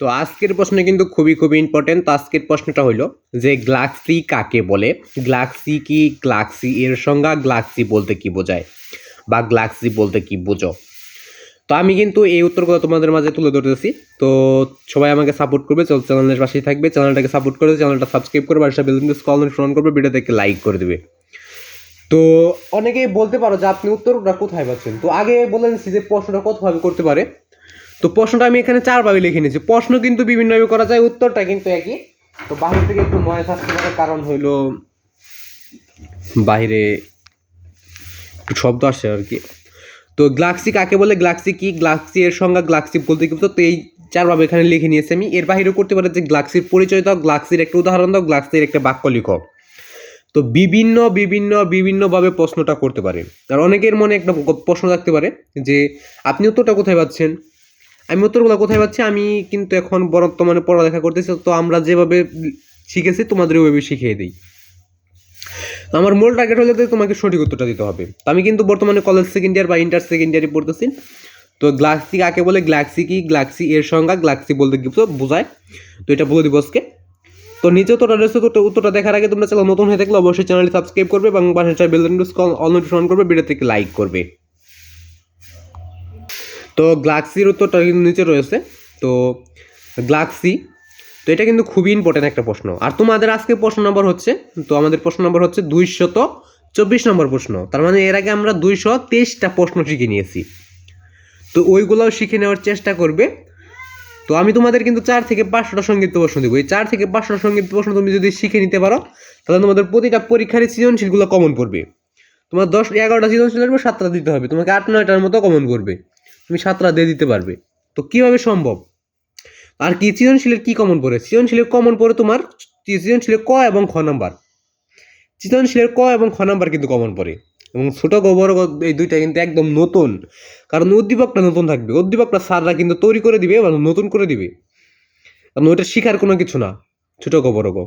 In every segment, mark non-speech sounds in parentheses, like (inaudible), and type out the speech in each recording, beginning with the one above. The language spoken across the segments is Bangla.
তো আজকের প্রশ্ন কিন্তু খুবই খুবই ইম্পর্টেন্ট তো আজকের প্রশ্নটা হলো যে গ্লাক্সি কাকে বলে? গ্লাক্সি কি? গ্লাক্সি এর সংজ্ঞা গ্লাক্সি বলতে কি বোঝায়? বা গ্লাক্সি বলতে কি বোঝো? তো আমি কিন্তু এই উত্তরগুলো তোমাদের মাঝে তুলে ধরতেছি। তো সবাই আমাকে সাপোর্ট করবে। চল চ্যানেলের পাশেই থাকবে। চ্যানেলটাকে সাপোর্ট করবে চ্যানেলটা সাবস্ক্রাইব করবে। আর সাথে বেল কল নোটিফিকেশন করবে ভিডিওটাকে লাইক করে দেবে। তো অনেকেই বলতে পারো যে আপনি উত্তরটা কোথায় পাচ্ছেন? তো আগে বলে নিচ্ছি যে প্রশ্নটা কতভাবে করতে পারে? তো প্রশ্নটা আমি এখানে চারভাবে লিখে নিয়েছি। প্রশ্ন কিন্তু বিভিন্নভাবে করা যায়, উত্তরটা কিন্তু একই। তো বাহির থেকে একটু নয় থাকতে পারে কারণ হইল একটু শব্দ আসে আর কি। তো গ্লাক্সি কাকে বলে? গ্লাক্সি কি? গ্লাক্সি এর সংজ্ঞা গ্লাক্সি বলতে কিন্তু তো এই চারভাবে এখানে লিখে নিয়েছি আমি। এর বাহিরেও করতে পারে যে গ্লাক্সির পরিচয় দাও, গ্লাক্সির একটা উদাহরণ দাও, গ্লাক্সির একটা বাক্য লিখো। তো বিভিন্ন বিভিন্ন, বিভিন্নভাবে প্রশ্নটা করতে পারে। আর অনেকের মনে একটা প্রশ্ন থাকতে পারে যে, আপনি উত্তরটা কোথায় পাচ্ছেন? আমি উত্তরগুলো কোথায় পাচ্ছি? আমি কিন্তু এখন বর্তমানে পড়ালেখা করতেছি, তো আমরা যেভাবে শিখেছি তোমাদের ওইভাবে শিখিয়ে দিই। আমার মূল টার্গেট হলে তোমাকে সঠিক উত্তরটা দিতে হবে। তো আমি কিন্তু বর্তমানে কলেজ সেকেন্ড ইয়ার বা ইন্টার সেকেন্ড ইয়ারে পড়তেছি। তো গ্লাক্সি কাকে বলে? গ্লাক্সি কি? গ্লাক্সি এর সংজ্ঞা গ্লাক্সি বলতে কি বোঝায়। তো এটা বলে দিব আজকে। তো নিচে উত্তরটা রয়েছে, তো উত্তরটা দেখার আগে তোমরা চ্যানেল নতুন হয়ে থাকলে অবশ্যই চ্যানেলটি সাবস্ক্রাইব করবে এবং পাশে বেল অল নোটিফিকেশন করবে ভিডিও থেকে লাইক করবে। তো গ্লাক্সির উত্তরটা কিন্তু নিচে রয়েছে। তো গ্লাক্সি তো এটা কিন্তু খুবই ইম্পর্টেন্ট একটা প্রশ্ন। আর তোমাদের আজকে প্রশ্ন নম্বর হচ্ছে, তো আমাদের প্রশ্ন নম্বর হচ্ছে দুইশত চব্বিশ নম্বর প্রশ্ন। তার মানে এর আগে আমরা দুইশো তেইশটা প্রশ্ন শিখে নিয়েছি। তো ওইগুলোও শিখে নেওয়ার চেষ্টা করবে। তো আমি তোমাদের কিন্তু চার থেকে পাঁচশোটা সংগীত প্রশ্ন দেবো। এই চার থেকে পাঁচশোটা সংগীত প্রশ্ন তুমি যদি শিখে নিতে পারো, তাহলে তোমাদের প্রতিটা পরীক্ষারই সৃজনশীলগুলো কমন পড়বে। তোমার দশ এগারোটা সৃজনশীল সাতটা দিতে হবে। তোমাকে আট, নয়টার মতো কমন করবে তুমি সাতটা দিয়ে দিতে পারবে। তো কীভাবে সম্ভব? আর কি সৃজনশীলের কী কমন পড়ে? সৃজনশীলের কমন পড়ে তোমার সৃজনশীলের ক এবং খ নাম্বার। সৃজনশীলের ক এবং খ নাম্বার কিন্তু কমন পড়ে। এবং ছোটো গ বড় গ এই দুইটা কিন্তু একদম নতুন। কারণ উদ্দীপকটা নতুন থাকবে। উদ্দীপকটা সাররা কিন্তু তৈরি করে দিবে বা নতুন করে দিবে। কারণ ওইটা শিখার কোনো কিছু না, ছোটো গ বড় গ।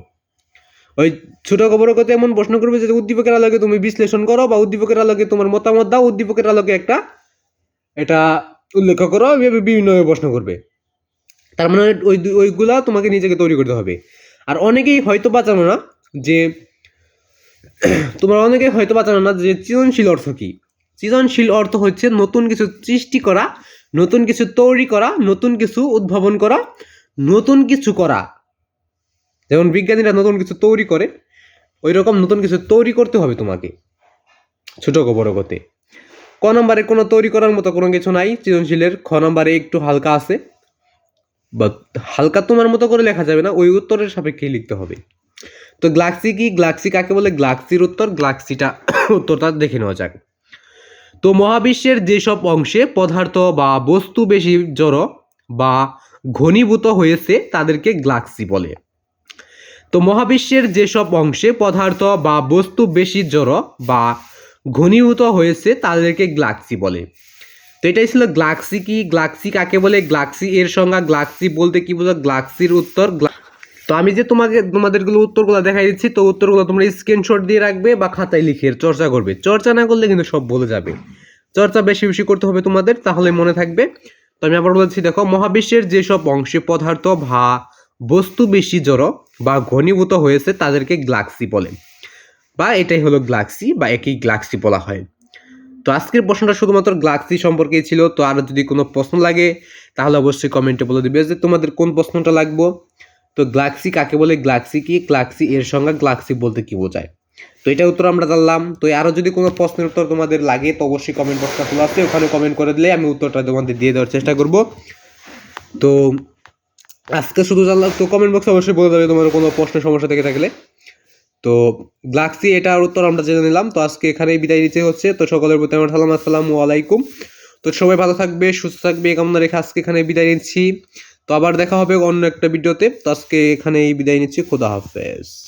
ওই ছোটো গ বড় এমন প্রশ্ন করবে যে উদ্দীপকের আলোকে তুমি বিশ্লেষণ করো বা উদ্দীপকের আলোকে তোমার মতামত দাও। উদ্দীপকের আলোকে একটা এটা উল্লেখ করো এভাবে বিভিন্নভাবে প্রশ্ন করবে। তার মানে ওই ওইগুলা তোমাকে নিজেকে তৈরি করতে হবে। আর অনেকেই হয়তো বা জানো না যে, তোমার অনেকেই হয়তো বা জানো না যে সৃজনশীল অর্থ কী? সৃজনশীল অর্থ হচ্ছে নতুন কিছু সৃষ্টি করা, নতুন কিছু তৈরি করা, নতুন কিছু উদ্ভাবন করা, নতুন কিছু করা। যেমন বিজ্ঞানীরা নতুন কিছু তৈরি করে ওই রকম নতুন কিছু তৈরি করতে হবে তোমাকে, ছোটো বড় গতে। ক নম্বরে কোনো তৈরি করার মতো কোনো কিছু নাই, সৃজনশীলের খ নম্বরে একটু হালকা আছে। বা হালকা তোমার মতো করে লেখা যাবে না, ওই উত্তরের সাপেক্ষেই লিখতে হবে। তো গ্লাক্সি কি? গ্লাক্সি কাকে বলে? গ্লাক্সির উত্তর, গ্লাক্সিটা (coughs) উত্তরটা দেখে নেওয়া যাক। তো মহাবিশ্বের যেসব অংশে পদার্থ বা বস্তু বেশি জড়ো বা ঘনীভূত হয়েছে, তাদেরকে গ্লাক্সি বলে। তো মহাবিশ্বের যেসব অংশে পদার্থ বা বস্তু বেশি জড়ো বা ঘনীভূত হয়েছে তাদেরকে গ্লাক্সি বলে। তো এটাই ছিল গ্লাক্সি কি? গ্লাক্সি কাকে বলে? গ্লাক্সি এর সংজ্ঞা, গ্লাক্সি বলতে কি বোঝো গ্লাক্সির উত্তর তো আমি যে তোমাকে তোমাদেরগুলো উত্তরগুলো দেখাই দিচ্ছি, তো উত্তরগুলো তোমরা স্ক্রিনশট দিয়ে রাখবে বা খাতায় লিখে চর্চা করবে। চর্চা না করলে কিন্তু সব বলে যাবে। চর্চা বেশি বেশি করতে হবে তোমাদের, তাহলে মনে থাকবে। তো আমি আবার বলছি, দেখো, মহাবিশ্বের যেসব অংশে পদার্থ ভা বস্তু বেশি জড়ো বা ঘনীভূত হয়েছে তাদেরকে গ্লাক্সি বলে। বা এটাই হলো গ্লাক্সি বা একই গ্লাক্সি বলা হয়। তো আজকের প্রশ্নটা শুধুমাত্র গ্লাক্সি সম্পর্কেই ছিল, তো আরও যদি কোনো প্রশ্ন লাগে, তাহলে অবশ্যই কমেন্টে বলে দিবে যে তোমাদের কোন প্রশ্নটা লাগবো। তো গ্লাক্সি কাকে বলে গ্লাক্সি কি? গ্লাক্সি এর সঙ্গে গ্লাক্সি বলতে কি বোঝায়? তো এটা উত্তর আমরা জানলাম। তো আরও যদি কোনো প্রশ্নের উত্তর তোমাদের লাগে, তো অবশ্যই কমেন্ট বক্সটা খোলা আছে, ওখানে কমেন্ট করে দিলে আমি উত্তরটা তোমাদের দিয়ে দেওয়ার চেষ্টা করব। তো আজকে শুধু জানলাম, তো কমেন্ট বক্সে অবশ্যই বলে দেবে তোমার কোনো প্রশ্নের সমস্যা থেকে থাকলে। তো গ্লাক্সি এটার উত্তর আমরা জেনে নিলাম। তো আজকে এখানেই বিদায় নিতে হচ্ছে। তো সকলের প্রতি আমার সালাম, আসসালামু আলাইকুম। তো সবাই ভালো থাকবে, সুস্থ থাকবে কামনা রেখে আজকে এখানে বিদায় নিচ্ছি। তো আবার দেখা হবে অন্য একটা ভিডিওতে। তো আজকে এখানেই বিদায় নিচ্ছি। খোদা হাফেজ।